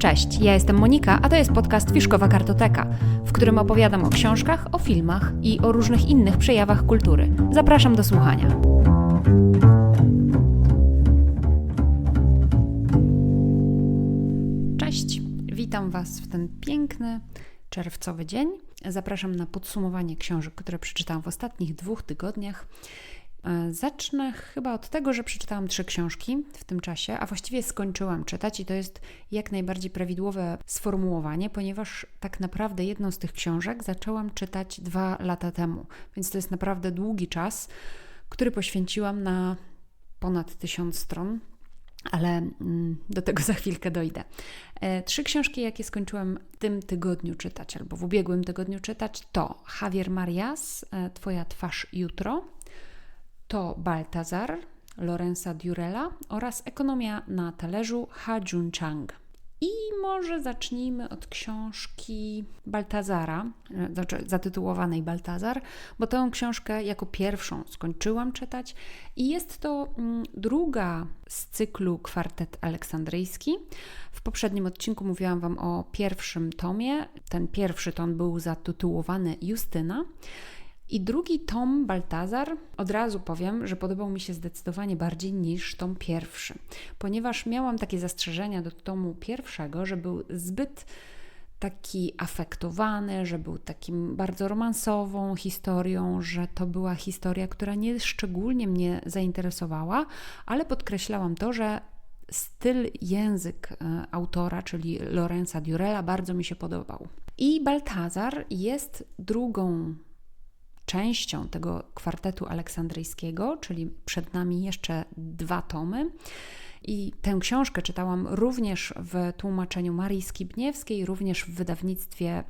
Cześć, ja jestem Monika, a to jest podcast Fiszkowa Kartoteka, w którym opowiadam o książkach, o filmach i o różnych innych przejawach kultury. Zapraszam do słuchania. Cześć, witam Was w ten piękny czerwcowy dzień. Zapraszam na podsumowanie książek, które przeczytałam w ostatnich dwóch tygodniach. E, zacznę chyba od tego, że przeczytałam trzy książki w tym czasie, a właściwie skończyłam czytać i to jest jak najbardziej prawidłowe sformułowanie, ponieważ tak naprawdę jedną z tych książek zaczęłam czytać dwa lata temu, więc to jest naprawdę długi czas, który poświęciłam na ponad tysiąc stron. Ale mm, do tego za chwilkę dojdę. E, trzy książki, jakie skończyłam w tym tygodniu czytać, albo w ubiegłym tygodniu czytać, to Javier Marias, e, Twoja twarz jutro, to Baltazar Lorenza Durella oraz Ekonomia na talerzu Ha Jun Chang. I może zacznijmy od książki Baltazara, znaczy zatytułowanej Baltazar, bo tę książkę jako pierwszą skończyłam czytać i jest to mm, druga z cyklu Kwartet Aleksandryjski. W poprzednim odcinku mówiłam Wam o pierwszym tomie. Ten pierwszy tom był zatytułowany Justyna. I drugi tom Baltazar, od razu powiem, że podobał mi się zdecydowanie bardziej niż tom pierwszy, ponieważ miałam takie zastrzeżenia do tomu pierwszego, że był zbyt taki afektowany, że był takim bardzo romansową historią, że to była historia, która nie szczególnie mnie zainteresowała, ale podkreślałam to, że styl, język e, autora, czyli Lorenza Durella, bardzo mi się podobał. I Baltazar jest drugą częścią tego kwartetu aleksandryjskiego, czyli przed nami jeszcze dwa tomy. I tę książkę czytałam również w tłumaczeniu Marii Skibniewskiej, również w wydawnictwie, e,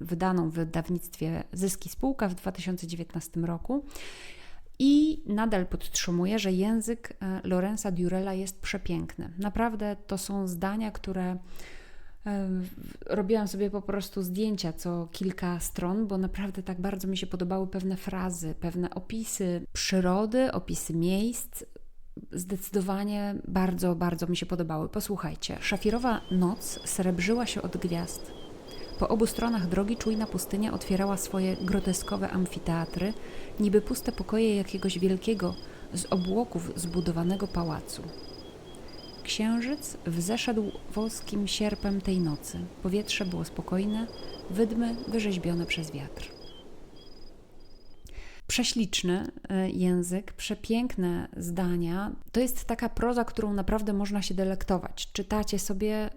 wydaną w wydawnictwie Zyski Spółka w 2019 roku. I nadal podtrzymuję, że język e, Lorenza Durella jest przepiękny. Naprawdę to są zdania, które robiłam sobie po prostu zdjęcia co kilka stron, bo naprawdę tak bardzo mi się podobały pewne frazy, pewne opisy przyrody, opisy miejsc. Zdecydowanie bardzo, bardzo mi się podobały. Posłuchajcie. Szafirowa noc srebrzyła się od gwiazd. Po obu stronach drogi czujna pustynia otwierała swoje groteskowe amfiteatry, niby puste pokoje jakiegoś wielkiego, z obłoków zbudowanego pałacu. Księżyc wzeszedł woskim sierpem tej nocy. Powietrze było spokojne, wydmy wyrzeźbione przez wiatr. Prześliczny e, język, przepiękne zdania. To jest taka proza, którą naprawdę można się delektować. Czytacie sobie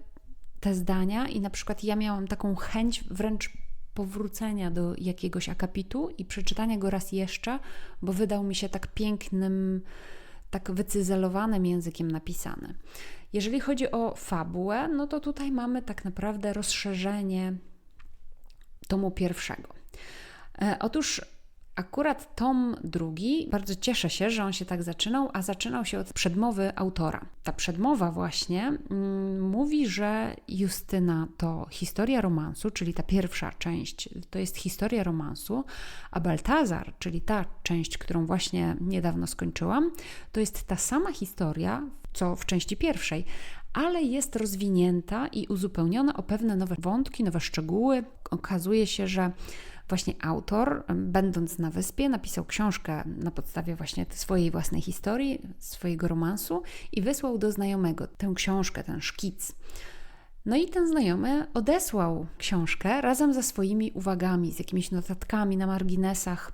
te zdania i na przykład ja miałam taką chęć wręcz powrócenia do jakiegoś akapitu i przeczytania go raz jeszcze, bo wydał mi się tak pięknym, tak wycyzelowanym językiem napisane. Jeżeli chodzi o fabułę, no to tutaj mamy tak naprawdę rozszerzenie tomu pierwszego. E, otóż Akurat tom drugi, bardzo cieszę się, że on się tak zaczynał, a zaczynał się od przedmowy autora. Ta przedmowa właśnie mm, mówi, że Justyna to historia romansu, czyli ta pierwsza część to jest historia romansu, a Baltazar, czyli ta część, którą właśnie niedawno skończyłam, to jest ta sama historia, co w części pierwszej, ale jest rozwinięta i uzupełniona o pewne nowe wątki, nowe szczegóły. Okazuje się, że właśnie autor, będąc na wyspie, napisał książkę na podstawie właśnie swojej własnej historii, swojego romansu i wysłał do znajomego tę książkę, ten szkic. No i ten znajomy odesłał książkę razem ze swoimi uwagami, z jakimiś notatkami na marginesach.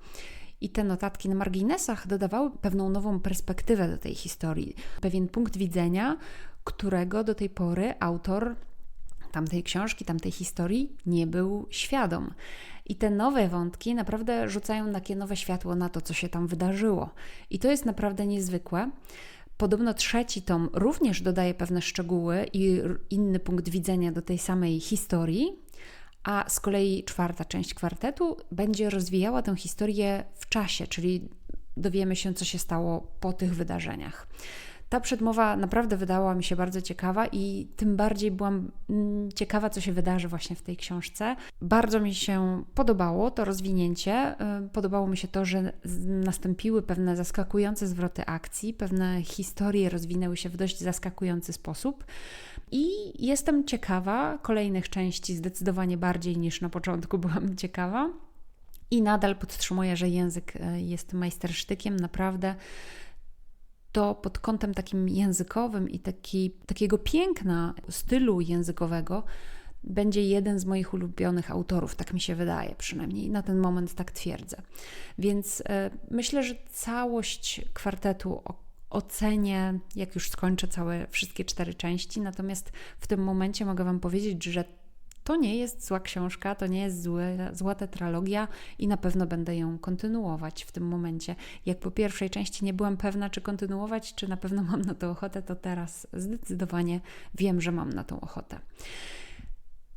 I te notatki na marginesach dodawały pewną nową perspektywę do tej historii, pewien punkt widzenia, którego do tej pory autor tamtej książki, tamtej historii nie był świadom. I te nowe wątki naprawdę rzucają takie nowe światło na to, co się tam wydarzyło. I to jest naprawdę niezwykłe. Podobno trzeci tom również dodaje pewne szczegóły i inny punkt widzenia do tej samej historii, a z kolei czwarta część kwartetu będzie rozwijała tę historię w czasie, czyli dowiemy się, co się stało po tych wydarzeniach. Ta przedmowa naprawdę wydała mi się bardzo ciekawa i tym bardziej byłam mm, ciekawa, co się wydarzy właśnie w tej książce. Bardzo mi się podobało to rozwinięcie. Y, podobało mi się to, że nastąpiły pewne zaskakujące zwroty akcji, pewne historie rozwinęły się w dość zaskakujący sposób. I jestem ciekawa kolejnych części, zdecydowanie bardziej niż na początku byłam ciekawa. I nadal podtrzymuję, że język e, jest majstersztykiem, naprawdę to pod kątem takim językowym i taki, takiego piękna stylu językowego będzie jeden z moich ulubionych autorów, tak mi się wydaje przynajmniej, na ten moment tak twierdzę. Więc e, myślę, że całość kwartetu ocenię, jak już skończę całe wszystkie cztery części, natomiast w tym momencie mogę Wam powiedzieć, że to nie jest zła książka, to nie jest złe, zła tetralogia i na pewno będę ją kontynuować w tym momencie. Jak po pierwszej części nie byłam pewna, czy kontynuować, czy na pewno mam na to ochotę, to teraz zdecydowanie wiem, że mam na tą ochotę.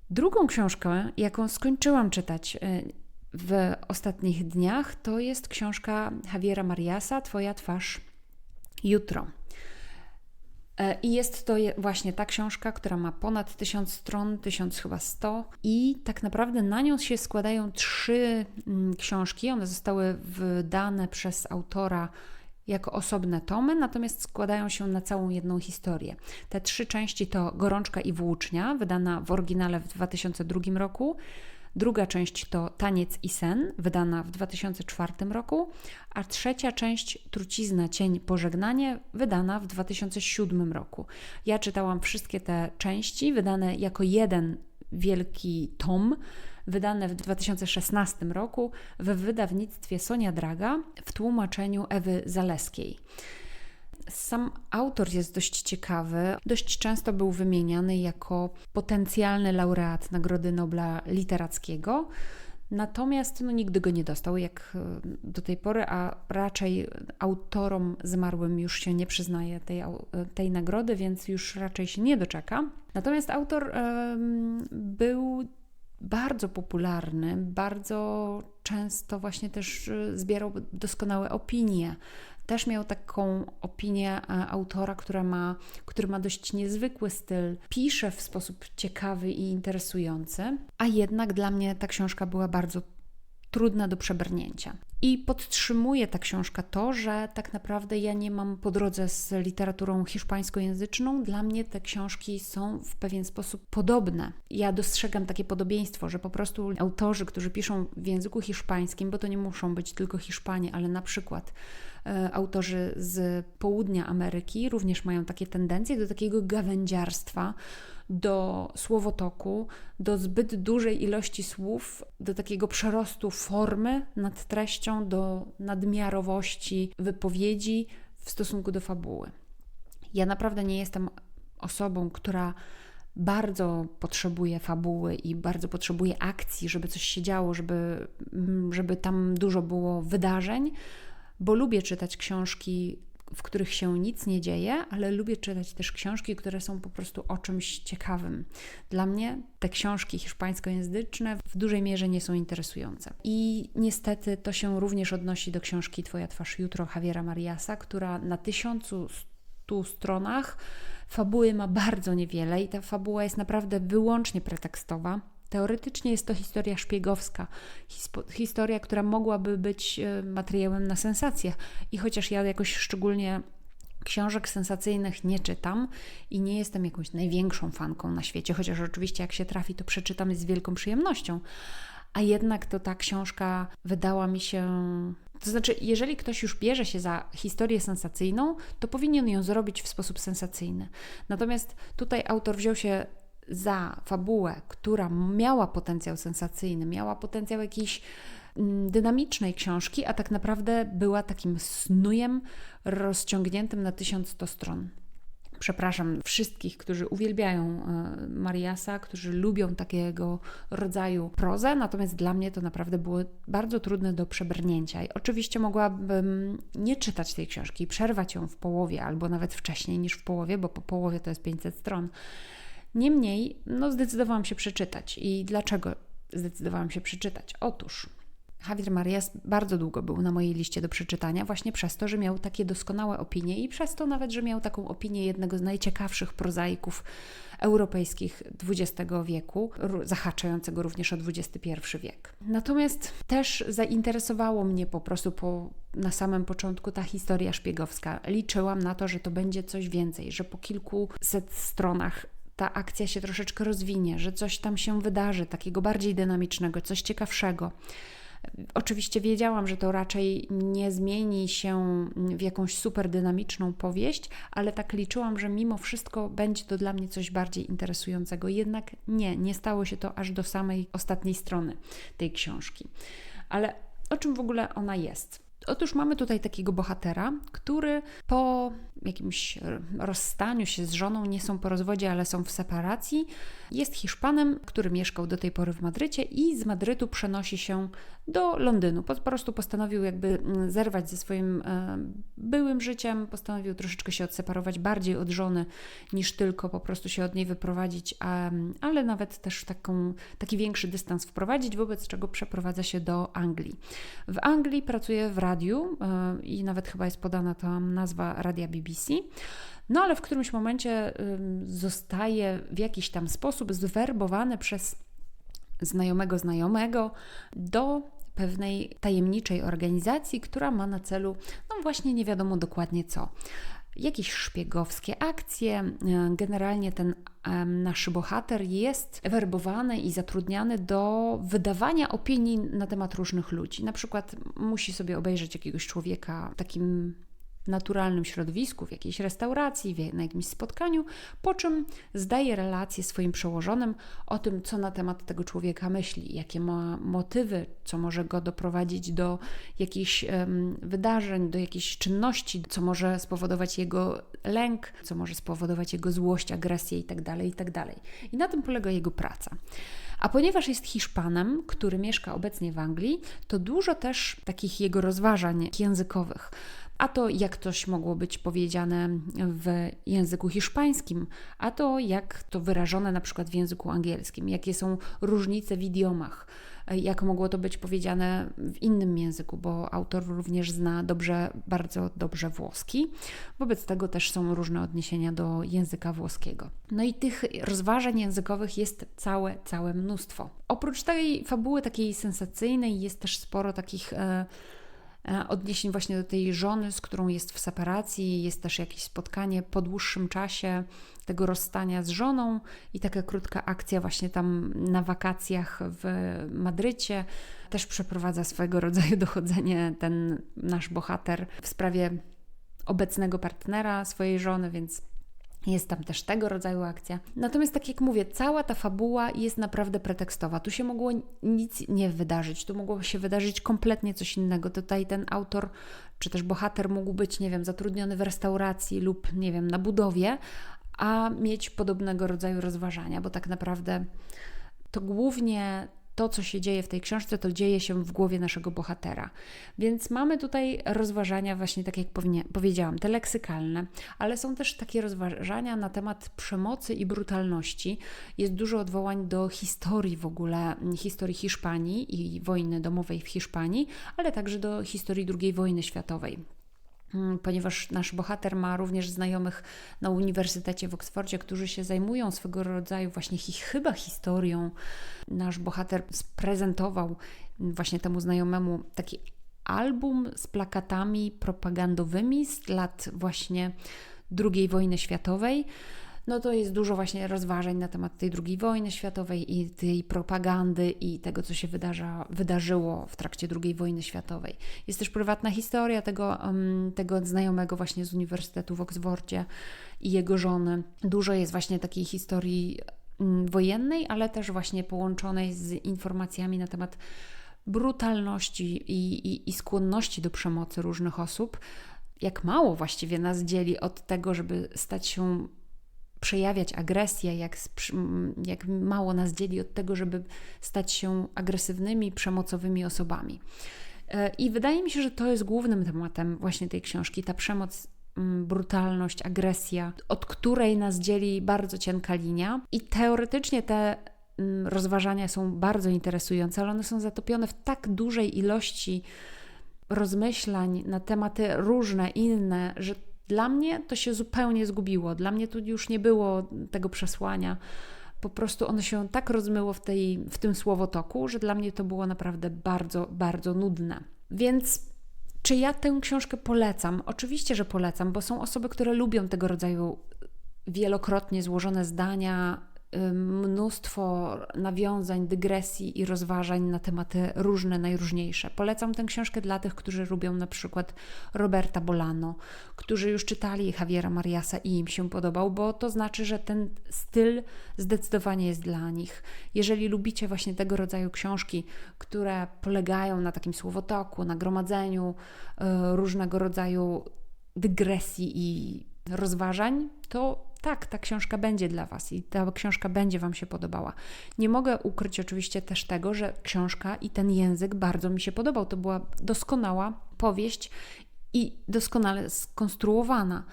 Drugą książkę, jaką skończyłam czytać y, w ostatnich dniach, to jest książka Javiera Mariasa Twoja twarz jutro. E, I jest to właśnie ta książka, która ma ponad 1000 stron, 1000 chyba 100 i tak naprawdę na nią się składają trzy mm, książki. One zostały wydane przez autora jako osobne tomy, natomiast składają się na całą jedną historię. Te trzy części to Gorączka i Włócznia, wydana w oryginale w 2002 roku, Druga część to Taniec i sen, wydana w 2004 roku, a trzecia część Trucizna, Cień, Pożegnanie, wydana w 2007 roku. Ja czytałam wszystkie te części, wydane jako jeden wielki tom, wydane w 2016 roku w wydawnictwie Sonia Draga w tłumaczeniu Ewy Zaleskiej. Sam autor jest dość ciekawy. Dość często był wymieniany jako potencjalny laureat Nagrody Nobla Literackiego. Natomiast no, nigdy go nie dostał, jak e, do tej pory, a raczej autorom zmarłym już się nie przyznaje tej, tej nagrody, więc już raczej się nie doczeka. Natomiast autor był bardzo popularny, bardzo często właśnie też e, zbierał doskonałe opinie też miał taką opinię e, autora, która ma, który ma dość niezwykły styl, pisze w sposób ciekawy i interesujący, a jednak dla mnie ta książka była bardzo trudna do przebrnięcia. I podtrzymuje ta książka to, że tak naprawdę ja nie mam po drodze z literaturą hiszpańskojęzyczną. Dla mnie te książki są w pewien sposób podobne. Ja dostrzegam takie podobieństwo, że po prostu autorzy, którzy piszą w języku hiszpańskim, bo to nie muszą być tylko Hiszpanie, ale na przykład E, autorzy z południa Ameryki również mają takie tendencje do takiego gawędziarstwa, do słowotoku, do zbyt dużej ilości słów, do takiego przerostu formy nad treścią, do nadmiarowości wypowiedzi w stosunku do fabuły. Ja naprawdę nie jestem osobą, która bardzo potrzebuje fabuły i bardzo potrzebuje akcji, żeby coś się działo, żeby, żeby tam dużo było wydarzeń bo lubię czytać książki, w których się nic nie dzieje, ale lubię czytać też książki, które są po prostu o czymś ciekawym. Dla mnie te książki hiszpańskojęzyczne w dużej mierze nie są interesujące. I niestety to się również odnosi do książki Twoja twarz jutro Javiera Mariasa, która na tysiącu stu stronach fabuły ma bardzo niewiele i ta fabuła jest naprawdę wyłącznie pretekstowa Teoretycznie jest to historia szpiegowska, historia, która mogłaby być e, materiałem na sensację. I chociaż ja jakoś szczególnie książek sensacyjnych nie czytam i nie jestem jakąś największą fanką na świecie, chociaż oczywiście jak się trafi, to przeczytam z wielką przyjemnością. A jednak to ta książka wydała mi się. To znaczy, jeżeli ktoś już bierze się za historię sensacyjną, to powinien ją zrobić w sposób sensacyjny. Natomiast tutaj autor wziął się za fabułę, która miała potencjał sensacyjny, miała potencjał jakiejś mm, dynamicznej książki, a tak naprawdę była takim snujem rozciągniętym na 1100 stron. Przepraszam wszystkich, którzy uwielbiają e, Mariasa, którzy lubią takiego rodzaju prozę, natomiast dla mnie to naprawdę było bardzo trudne do przebrnięcia. I oczywiście mogłabym nie czytać tej książki, przerwać ją w połowie albo nawet wcześniej niż w połowie, bo po połowie to jest 500 stron Niemniej, no, zdecydowałam się przeczytać. I dlaczego zdecydowałam się przeczytać? Otóż Javier Marias bardzo długo był na mojej liście do przeczytania, właśnie przez to, że miał takie doskonałe opinie i przez to nawet, że miał taką opinię jednego z najciekawszych prozaików europejskich XX wieku, zahaczającego również o XXI wiek. Natomiast też zainteresowało mnie po prostu po, na samym początku ta historia szpiegowska. Liczyłam na to, że to będzie coś więcej, że po kilkuset stronach ta akcja się troszeczkę rozwinie, że coś tam się wydarzy, takiego bardziej dynamicznego, coś ciekawszego. Oczywiście wiedziałam, że to raczej nie zmieni się w jakąś super dynamiczną powieść, ale tak liczyłam, że mimo wszystko będzie to dla mnie coś bardziej interesującego. Jednak nie, nie stało się to aż do samej ostatniej strony tej książki. Ale o czym w ogóle ona jest? Otóż mamy tutaj takiego bohatera, który po jakimś rozstaniu się z żoną, nie są po rozwodzie, ale są w separacji, jest Hiszpanem, który mieszkał do tej pory w Madrycie i z Madrytu przenosi się do Londynu. Po prostu postanowił jakby mm, zerwać ze swoim e, byłym życiem, postanowił troszeczkę się odseparować bardziej od żony niż tylko po prostu się od niej wyprowadzić, ale nawet też taką, taki większy dystans wprowadzić, wobec czego przeprowadza się do Anglii. W Anglii pracuje w radiu e, i nawet chyba jest podana tam nazwa radia BBC. No ale w którymś momencie zostaje w jakiś tam sposób zwerbowany przez znajomego znajomego do pewnej tajemniczej organizacji, która ma na celu, no właśnie nie wiadomo dokładnie co. Jakieś szpiegowskie akcje. E, generalnie ten nasz bohater jest werbowany i zatrudniany do wydawania opinii na temat różnych ludzi. Na przykład musi sobie obejrzeć jakiegoś człowieka w takim naturalnym środowisku, w jakiejś restauracji, na jakimś spotkaniu, po czym zdaje relację swoim przełożonym o tym, co na temat tego człowieka myśli, jakie ma motywy, co może go doprowadzić do jakichś um, wydarzeń, do jakiejś czynności, co może spowodować jego lęk, co może spowodować jego złość, agresję itd. Tak itd. Tak I na tym polega jego praca. A ponieważ jest Hiszpanem, który mieszka obecnie w Anglii, to dużo też takich jego rozważań językowych a to jak coś mogło być powiedziane w języku hiszpańskim, a to jak to wyrażone na przykład w języku angielskim, jakie są różnice w idiomach, jak mogło to być powiedziane w innym języku, bo autor również zna dobrze, bardzo dobrze włoski. Wobec tego też są różne odniesienia do języka włoskiego. No i tych rozważań językowych jest całe, całe mnóstwo. Oprócz tej fabuły takiej sensacyjnej jest też sporo takich e, odniesień właśnie do tej żony, z którą jest w separacji. Jest też jakieś spotkanie po dłuższym czasie tego rozstania z żoną i taka krótka akcja właśnie tam na wakacjach w Madrycie. Też przeprowadza swego rodzaju dochodzenie ten nasz bohater w sprawie obecnego partnera swojej żony, więc jest tam też tego rodzaju akcja. Natomiast, tak jak mówię, cała ta fabuła jest naprawdę pretekstowa. Tu się mogło nic nie wydarzyć, tu mogło się wydarzyć kompletnie coś innego. Tutaj ten autor, czy też bohater mógł być, nie wiem, zatrudniony w restauracji lub, nie wiem, na budowie, a mieć podobnego rodzaju rozważania, bo tak naprawdę to głównie to, co się dzieje w tej książce, to dzieje się w głowie naszego bohatera. Więc mamy tutaj rozważania, właśnie tak jak powiedziałam, te leksykalne, ale są też takie rozważania na temat przemocy i brutalności. Jest dużo odwołań do historii w ogóle, historii Hiszpanii i wojny domowej w Hiszpanii, ale także do historii II wojny światowej. Mm, ponieważ nasz bohater ma również znajomych na Uniwersytecie w Oksfordzie, którzy się zajmują swego rodzaju właśnie chyba historią. Nasz bohater sprezentował właśnie temu znajomemu taki album z plakatami propagandowymi z lat właśnie II wojny światowej no to jest dużo właśnie rozważań na temat tej II wojny światowej i tej propagandy i tego, co się wydarza, wydarzyło w trakcie II wojny światowej. Jest też prywatna historia tego, tego znajomego właśnie z Uniwersytetu w Oksfordzie i jego żony. Dużo jest właśnie takiej historii um, wojennej, ale też właśnie połączonej z informacjami na temat brutalności i, i, i skłonności do przemocy różnych osób. Jak mało właściwie nas dzieli od tego, żeby stać się przejawiać agresję, jak, jak mało nas dzieli od tego, żeby stać się agresywnymi, przemocowymi osobami. E, I wydaje mi się, że to jest głównym tematem właśnie tej książki, ta przemoc brutalność, agresja, od której nas dzieli bardzo cienka linia. I teoretycznie te rozważania są bardzo interesujące, ale one są zatopione w tak dużej ilości rozmyślań na tematy różne, inne, że dla mnie to się zupełnie zgubiło. Dla mnie tu już nie było tego przesłania. Po prostu ono się tak rozmyło w, tej, w tym słowotoku, że dla mnie to było naprawdę bardzo, bardzo nudne. Więc czy ja tę książkę polecam? Oczywiście, że polecam, bo są osoby, które lubią tego rodzaju wielokrotnie złożone zdania, mnóstwo nawiązań, dygresji i rozważań na tematy różne, najróżniejsze. Polecam tę książkę dla tych, którzy lubią na przykład Roberta Bolano, którzy już czytali Javiera Mariasa i im się podobał, bo to znaczy, że ten styl zdecydowanie jest dla nich. Jeżeli lubicie właśnie tego rodzaju książki, które polegają na takim słowotoku, na gromadzeniu e, różnego rodzaju dygresji i rozważań, to tak, ta książka będzie dla Was i ta książka będzie Wam się podobała. Nie mogę ukryć oczywiście też tego, że książka i ten język bardzo mi się podobał. To była doskonała powieść i doskonale skonstruowana.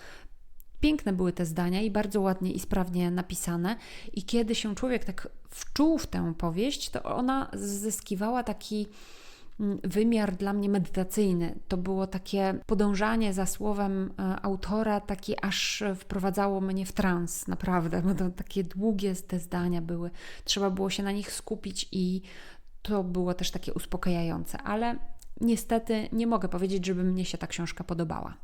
Piękne były te zdania i bardzo ładnie i sprawnie napisane. I kiedy się człowiek tak wczuł w tę powieść, to ona zyskiwała taki wymiar dla mnie medytacyjny. To było takie podążanie za słowem e, autora, takie aż wprowadzało mnie w trans, naprawdę, bo to takie długie te zdania były. Trzeba było się na nich skupić i to było też takie uspokajające, ale niestety nie mogę powiedzieć, żeby mnie się ta książka podobała.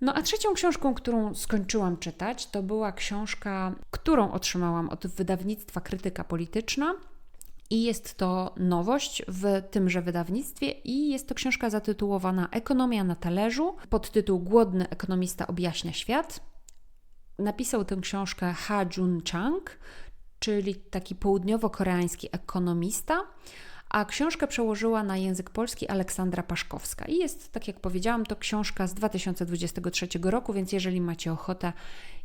No a trzecią książką, którą skończyłam czytać, to była książka, którą otrzymałam od wydawnictwa Krytyka Polityczna i jest to nowość w tymże wydawnictwie i jest to książka zatytułowana Ekonomia na talerzu. Podtytuł Głodny ekonomista objaśnia świat. Napisał tę książkę Ha Jun Chang, czyli taki południowo-koreański ekonomista, a książkę przełożyła na język polski Aleksandra Paszkowska. I jest, tak jak powiedziałam, to książka z 2023 roku, więc jeżeli macie ochotę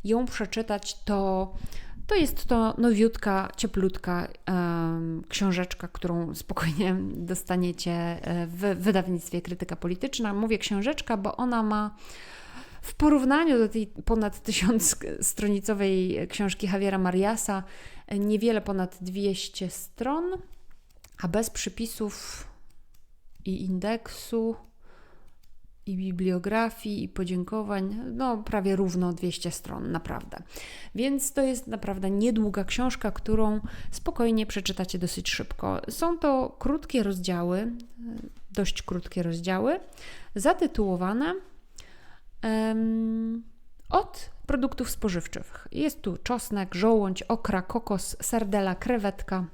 ją przeczytać, to to jest to nowiutka, cieplutka um, książeczka, którą spokojnie dostaniecie e, w wydawnictwie Krytyka Polityczna. Mówię książeczka, bo ona ma w porównaniu do tej ponad tysiąc stronicowej książki Javiera Mariasa niewiele ponad 200 stron, a bez przypisów i indeksu i bibliografii, i podziękowań, no prawie równo 200 stron, naprawdę. Więc to jest naprawdę niedługa książka, którą spokojnie przeczytacie dosyć szybko. Są to krótkie rozdziały, dość krótkie rozdziały, zatytułowane um, od produktów spożywczych. Jest tu czosnek, żołądź, okra, kokos, sardela, krewetka,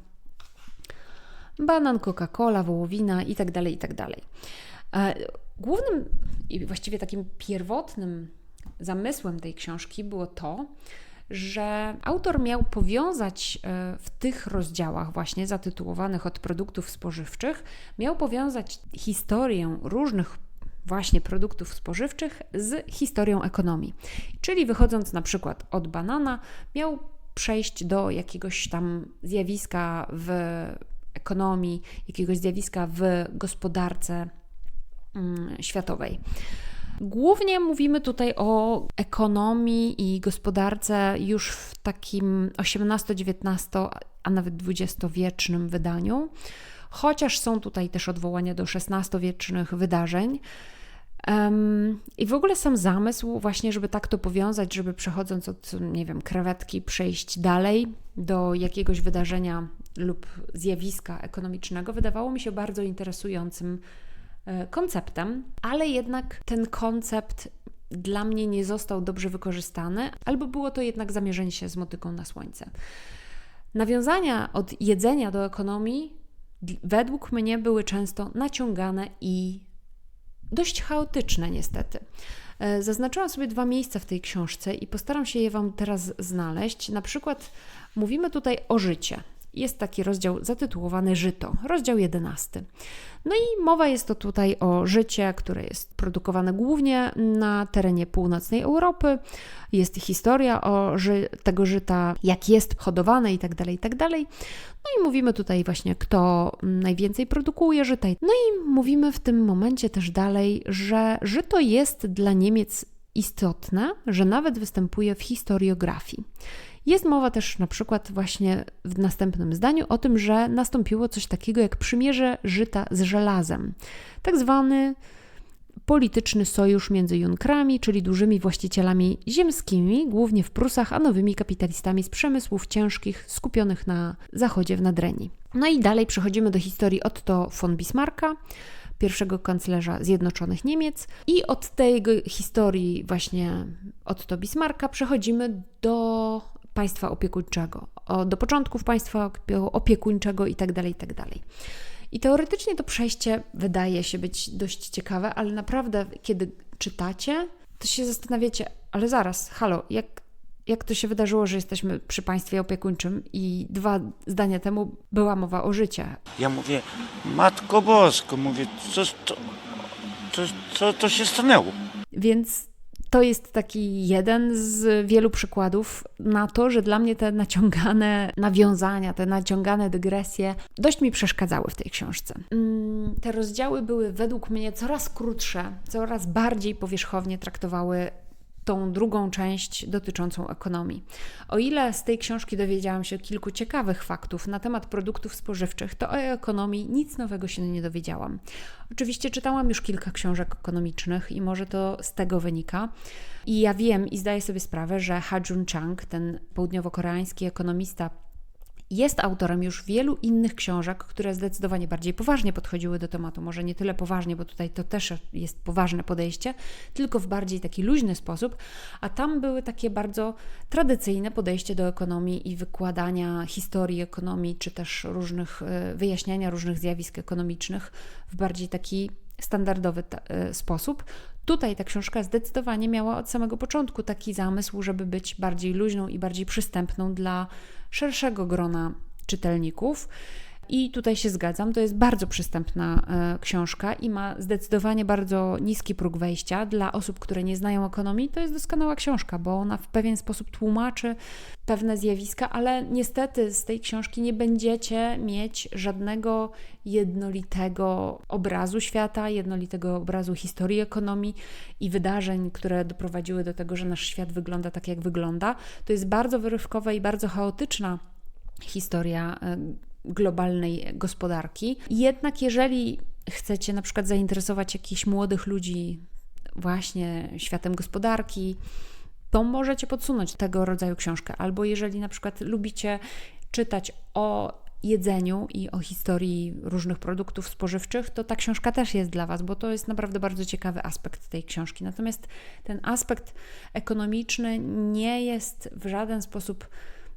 banan, Coca-Cola, wołowina itd., tak itd. Głównym i właściwie takim pierwotnym zamysłem tej książki było to, że autor miał powiązać e, w tych rozdziałach, właśnie zatytułowanych od produktów spożywczych, miał powiązać historię różnych właśnie produktów spożywczych z historią ekonomii. Czyli wychodząc na przykład od banana, miał przejść do jakiegoś tam zjawiska w ekonomii, jakiegoś zjawiska w gospodarce światowej. Głównie mówimy tutaj o ekonomii i gospodarce już w takim XVIII-XIX, a nawet XX-wiecznym wydaniu, chociaż są tutaj też odwołania do XVI-wiecznych wydarzeń. I w ogóle sam zamysł, właśnie, żeby tak to powiązać, żeby przechodząc od, nie wiem, krewetki, przejść dalej do jakiegoś wydarzenia lub zjawiska ekonomicznego, wydawało mi się bardzo interesującym konceptem, ale jednak ten koncept dla mnie nie został dobrze wykorzystany, albo było to jednak zamierzenie się z motyką na słońce. Nawiązania od jedzenia do ekonomii według mnie były często naciągane i dość chaotyczne, niestety. E, zaznaczyłam sobie dwa miejsca w tej książce i postaram się je Wam teraz znaleźć. Na przykład mówimy tutaj o życie jest taki rozdział zatytułowany Żyto, rozdział 11. No i mowa jest to tutaj o życie, które jest produkowane głównie na terenie północnej Europy. Jest historia o ży tego żyta, jak jest hodowane itd., tak itd. Tak no i mówimy tutaj właśnie, kto najwięcej produkuje żyta. No i mówimy w tym momencie też dalej, że żyto jest dla Niemiec istotne, że nawet występuje w historiografii. Jest mowa też na przykład właśnie w następnym zdaniu o tym, że nastąpiło coś takiego jak przymierze żyta z żelazem, tak zwany polityczny sojusz między Junkrami, czyli dużymi właścicielami ziemskimi, głównie w Prusach, a nowymi kapitalistami z przemysłów ciężkich skupionych na zachodzie w Nadrenii. No i dalej przechodzimy do historii Otto von Bismarcka, pierwszego kanclerza Zjednoczonych Niemiec. I od tej historii właśnie Otto Bismarcka przechodzimy do państwa opiekuńczego, do początków państwa opiekuńczego itd., tak itd. Tak I teoretycznie to przejście wydaje się być dość ciekawe, ale naprawdę, kiedy czytacie, to się zastanawiacie, ale zaraz, halo, jak, jak to się wydarzyło, że jesteśmy przy państwie opiekuńczym i dwa zdania temu była mowa o życiu? Ja mówię, Matko Bosko, mówię, co, to, co, co to się stanęło? Więc to jest taki jeden z wielu przykładów na to, że dla mnie te naciągane nawiązania, te naciągane dygresje dość mi przeszkadzały w tej książce. Mm, te rozdziały były według mnie coraz krótsze, coraz bardziej powierzchownie traktowały tą drugą część dotyczącą ekonomii. O ile z tej książki dowiedziałam się kilku ciekawych faktów na temat produktów spożywczych, to o ekonomii nic nowego się nie dowiedziałam. Oczywiście czytałam już kilka książek ekonomicznych i może to z tego wynika. I ja wiem i zdaję sobie sprawę, że Ha Jun Chang, ten południowo-koreański ekonomista, jest autorem już wielu innych książek, które zdecydowanie bardziej poważnie podchodziły do tematu. Może nie tyle poważnie, bo tutaj to też jest poważne podejście, tylko w bardziej taki luźny sposób, a tam były takie bardzo tradycyjne podejście do ekonomii i wykładania historii ekonomii, czy też różnych, e, wyjaśniania różnych zjawisk ekonomicznych w bardziej taki standardowy e, sposób. Tutaj ta książka zdecydowanie miała od samego początku taki zamysł, żeby być bardziej luźną i bardziej przystępną dla szerszego grona czytelników. I tutaj się zgadzam, to jest bardzo przystępna e, książka i ma zdecydowanie bardzo niski próg wejścia. Dla osób, które nie znają ekonomii, to jest doskonała książka, bo ona w pewien sposób tłumaczy pewne zjawiska, ale niestety z tej książki nie będziecie mieć żadnego jednolitego obrazu świata, jednolitego obrazu historii ekonomii i wydarzeń, które doprowadziły do tego, że nasz świat wygląda tak, jak wygląda. To jest bardzo wyrywkowa i bardzo chaotyczna historia e, globalnej gospodarki. Jednak jeżeli chcecie na przykład zainteresować jakichś młodych ludzi właśnie światem gospodarki, to możecie podsunąć tego rodzaju książkę. Albo jeżeli na przykład lubicie czytać o jedzeniu i o historii różnych produktów spożywczych, to ta książka też jest dla Was, bo to jest naprawdę bardzo ciekawy aspekt tej książki. Natomiast ten aspekt ekonomiczny nie jest w żaden sposób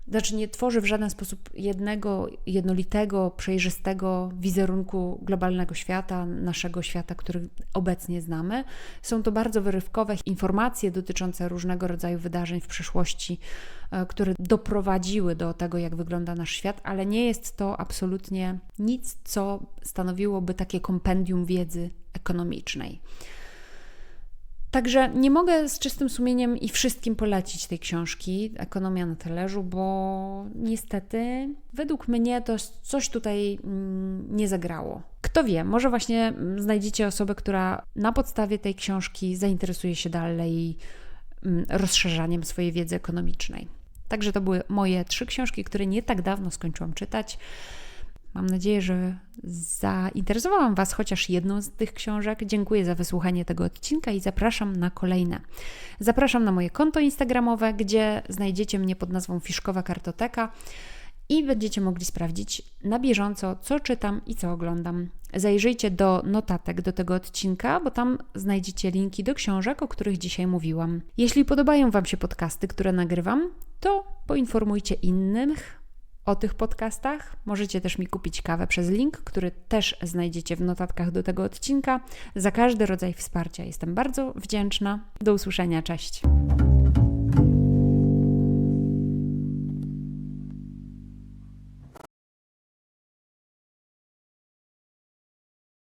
znaczy nie tworzy w żaden sposób jednego, jednolitego, przejrzystego wizerunku globalnego świata, naszego świata, który obecnie znamy. Są to bardzo wyrywkowe informacje dotyczące różnego rodzaju wydarzeń w przeszłości, e, które doprowadziły do tego, jak wygląda nasz świat, ale nie jest to absolutnie nic, co stanowiłoby takie kompendium wiedzy ekonomicznej. Także nie mogę z czystym sumieniem i wszystkim polecić tej książki Ekonomia na talerzu, bo niestety według mnie to coś tutaj mm, nie zagrało. Kto wie, może właśnie mm, znajdziecie osobę, która na podstawie tej książki zainteresuje się dalej mm, rozszerzaniem swojej wiedzy ekonomicznej. Także to były moje trzy książki, które nie tak dawno skończyłam czytać. Mam nadzieję, że zainteresowałam Was chociaż jedną z tych książek. Dziękuję za wysłuchanie tego odcinka i zapraszam na kolejne. Zapraszam na moje konto Instagramowe, gdzie znajdziecie mnie pod nazwą Fiszkowa Kartoteka i będziecie mogli sprawdzić na bieżąco, co czytam i co oglądam. Zajrzyjcie do notatek do tego odcinka, bo tam znajdziecie linki do książek, o których dzisiaj mówiłam. Jeśli podobają Wam się podcasty, które nagrywam, to poinformujcie innych o tych podcastach. Możecie też mi kupić kawę przez link, który też znajdziecie w notatkach do tego odcinka. Za każdy rodzaj wsparcia jestem bardzo wdzięczna. Do usłyszenia, cześć.